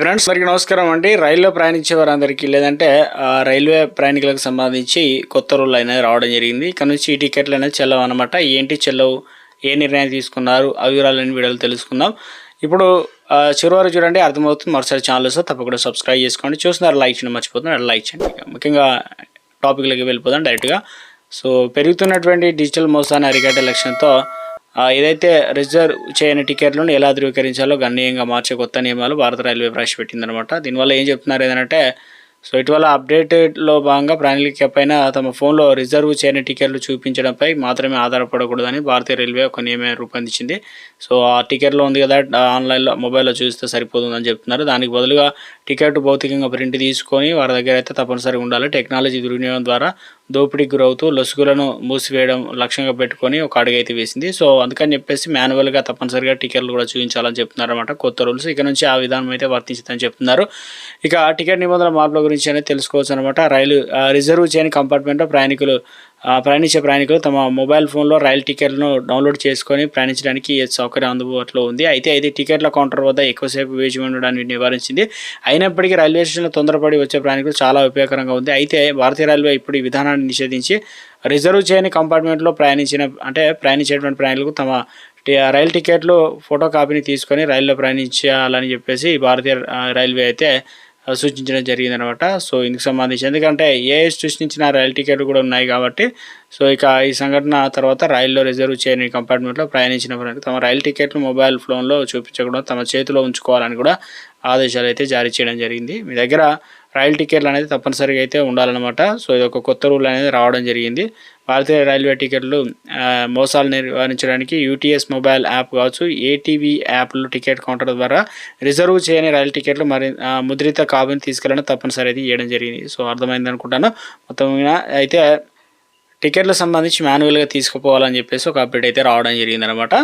Friends అందరికీ నమస్కారం అండి. రైల్లో ప్రయాణించే వారందరికీ లేదంటే రైల్వే ప్రయాణికులకు సంబంధించి కొత్త రూల్ అనేది రావడం జరిగింది. ఇక్కడ నుంచి ఈ టికెట్లు అనేది చెల్లవు అనమాట ఏంటి చెల్లవు? ఏ నిర్ణయం తీసుకున్నారు? ఆ వివరాలని వీడియోలు తెలుసుకుందాం. ఇప్పుడు చివరి చూడండి అర్థమవుతుంది. మరోసారి ఛానల్స్ తప్పకుండా సబ్స్క్రైబ్ చేసుకోండి. చూస్తున్నారు లైక్ చేయడం మర్చిపోతున్నారు లైక్ చేయండి. ముఖ్యంగా టాపిక్లకి వెళ్ళిపోదాం డైరెక్ట్గా. సో పెరుగుతున్నటువంటి డిజిటల్ మోసాన్ని అరికట్టే లక్ష్యంతో ఏదైతే రిజర్వ్ చేయని టికెట్లను ఎలా ధృవీకరించాలో గణనీయంగా మార్చే కొత్త నియమాలు భారత రైల్వే ప్రవేశపెట్టిందనమాట దీనివల్ల ఏం చెప్తున్నారు ఏంటంటే సో ఇటీవల అప్డేటెడ్లో భాగంగా ప్రణాళిక పైన తమ ఫోన్లో రిజర్వ్ చేయని టికెట్లు చూపించడంపై మాత్రమే ఆధారపడకూడదని భారతీయ రైల్వే ఒక నియమం రూపొందించింది. సో ఆ టికెట్లో ఉంది కదా ఆన్లైన్లో మొబైల్లో చూస్తే సరిపోతుందని చెప్తున్నారు. దానికి బదులుగా టికెట్ భౌతికంగా ప్రింట్ తీసుకొని వారి దగ్గర అయితే తప్పనిసరిగా ఉండాలి. టెక్నాలజీ దుర్వినియోగం ద్వారా దోపిడీకి గురవుతూ లొసుగులను మూసివేయడం లక్ష్యంగా పెట్టుకొని ఒక అడుగైతే వేసింది. సో అందుకని చెప్పేసి మాన్యువల్గా తప్పనిసరిగా టికెట్లు కూడా చూపించాలని చెప్తున్నారు అనమాట కొత్త రూల్స్. ఇక నుంచి ఆ విధానం అయితే వర్తించుదని చెప్తున్నారు. ఇక టికెట్ నిబంధనల మార్పుల గురించి అనేది తెలుసుకోవచ్చు అనమాట రైలు రిజర్వ్ చేయని కంపార్ట్మెంట్లో ప్రయాణికులు ప్రయాణించే ప్రయాణికులు తమ మొబైల్ ఫోన్లో రైలు టికెట్లను డౌన్లోడ్ చేసుకొని ప్రయాణించడానికి సౌకర్యం అందుబాటులో ఉంది. అయితే ఇది టికెట్ల కౌంటర్ వద్ద ఎక్కువసేపు వేచి ఉండడాన్ని నివారించింది. అయినప్పటికీ రైల్వే స్టేషన్లో తొందరపడి వచ్చే ప్రయాణికులు చాలా ఉపయోగకరంగా ఉంది. అయితే భారతీయ రైల్వే ఇప్పుడు ఈ విధానాన్ని నిషేధించి రిజర్వ్ చేయని కంపార్ట్మెంట్లో ప్రయాణించిన అంటే ప్రయాణించేటువంటి ప్రయాణికులకు తమ రైలు టికెట్లు ఫోటో కాపీని తీసుకొని రైల్లో ప్రయాణించాలని చెప్పేసి భారతీయ రైల్వే అయితే సూచించడం జరిగిందనమాట. సో ఇందుకు సంబంధించి ఎందుకంటే ఏ సృష్టించిన రైలు టికెట్లు కూడా ఉన్నాయి కాబట్టి సో ఇక ఈ సంఘటన తర్వాత రైల్లో రిజర్వ్ చేయని కంపార్ట్మెంట్లో ప్రయాణించిన వారికి తమ రైలు టికెట్లు మొబైల్ ఫోన్లో చూపించకుండా తమ చేతిలో ఉంచుకోవాలని కూడా ఆదేశాలు అయితే జారీ చేయడం జరిగింది. మీ దగ్గర రైలు టికెట్లు అనేది తప్పనిసరిగా అయితే ఉండాలన్నమాట. సో ఇది ఒక కొత్త రూల్ అనేది రావడం జరిగింది. భారతీయ రైల్వే టికెట్లు మోసాలు నివారించడానికి యూటీఎస్ మొబైల్ యాప్ కావచ్చు ఏటీవీ యాప్లు టికెట్ కౌంటర్ ద్వారా రిజర్వ్ చేయని రైలు టికెట్లు మరి ముద్రిత కాపీని తీసుకెళ్ళడం తప్పనిసరి అయితే ఇవ్వడం జరిగింది. సో అర్థమైంది అనుకుంటాను. మొత్తం అయితే టికెట్లకు సంబంధించి మాన్యువల్గా తీసుకుపోవాలని చెప్పేసి ఒక అప్డేట్ అయితే రావడం జరిగింది అనమాట